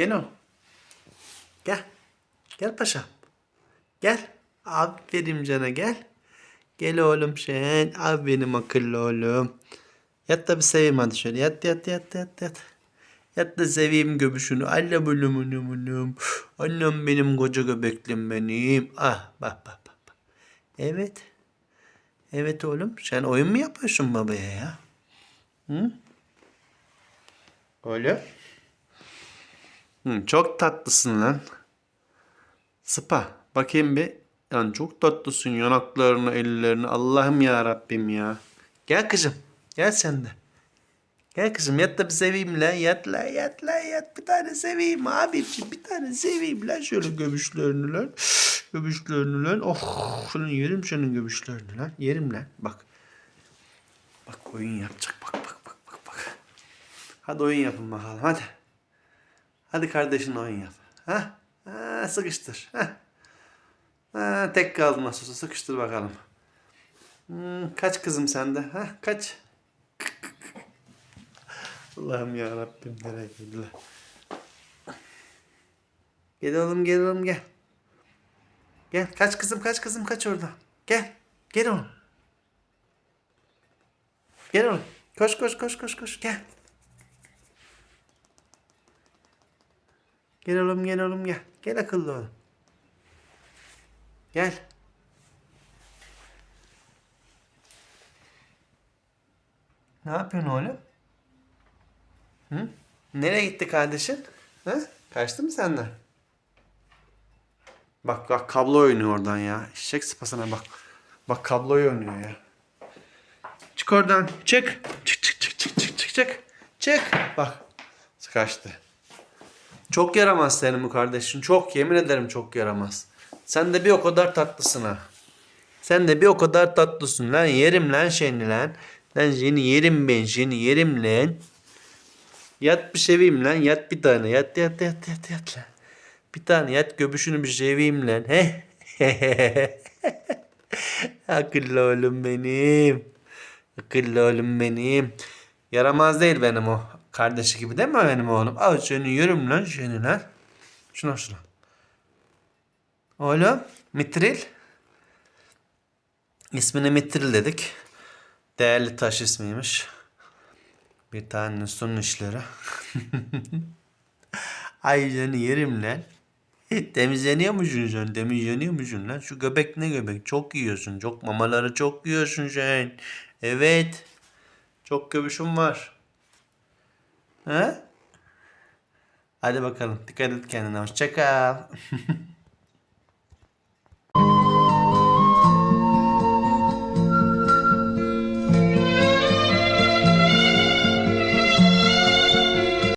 Gel oğlum. Gel. Gel paşam. Gel. Aferin cana gel. Gel oğlum sen. Aferin akıllı oğlum. Yat da bir seveyim hadi şöyle. Yat yat yat yat yat. Yat da seveyim göbüşünü. Annem annem annem annem. Annem benim koca göbeklim benim. Ah bak bak bak. bak. Evet. Evet oğlum. Sen oyun mu yapıyorsun babaya ya? Hı? Oğlum. Hı, çok tatlısın lan. Sıpa. Bakayım bir. Lan çok tatlısın yanaklarını, ellerini. Allah'ım ya Rabbim ya. Gel kızım. Gel sen de. Gel kızım yat da bir seveyim lan. Yat lan yat lan yat. Bir tane seveyim abiciğim. Bir tane seveyim lan. Şöyle göbüşlerini lan. Göbüşlerini lan. Oh. Şunu yerim senin göbüşlerini lan. Yerim lan. Bak. Bak oyun yapacak. Bak bak bak bak bak. Hadi oyun yapın bakalım hadi. Hadi kardeşin oyun yap. Ha? ha sıkıştır. Ha? Ha, tek kaldın nasıl olsa sıkıştır bakalım. Hmm, kaç kızım sende? Ha? Kaç? Allah'ım ya Rabbim nereye geldiler? Gel oğlum gel oğlum gel. Gel kaç kızım kaç kızım kaç orada. Gel. Gel oğlum. Gel oğlum. Koş koş koş koş koş gel. Gel oğlum gel oğlum gel. Gel akıllı oğlum. Gel. Ne yapıyorsun oğlum? Hı? Nereye gitti kardeşin? Ha? Kaçtı mı senden? Bak bak kablo oynuyor oradan ya. Eşek sıpasına bak. Bak kabloyu oynuyor ya. Çık oradan. Çık çık çık çık çık çık çık. Çık. Bak. Kaçtı. Çok yaramaz senin bu kardeşin. Çok yemin ederim çok yaramaz. Sen de bir o kadar tatlısın ha. Sen de bir o kadar tatlısın lan. Yerim lan seni lan. Lan seni yerim ben seni yerim lan. Yat bir seveyim lan. Yat bir tane. Yat yat yat yat yat lan. Bir tane yat göbüşünü bir seveyim lan. He? Akıllı oğlum benim. Akıllı oğlum benim. Yaramaz değil benim o. Kardeşi gibi değil mi benim oğlum? Al seni yerim lan seni lan. Şuna şuna. Oğlum Mitril. İsmini Mitril dedik. Değerli taş ismiymiş. Bir tane son işleri. Ay seni yerim lan. Temizleniyor musun sen? Temizleniyor musun lan? Şu göbek ne göbek? Çok yiyorsun. Çok mamaları çok yiyorsun sen. Evet. Çok göbüşüm var. Ha? Hadi bakalım. Dikkat et kendine. Hoşça kal.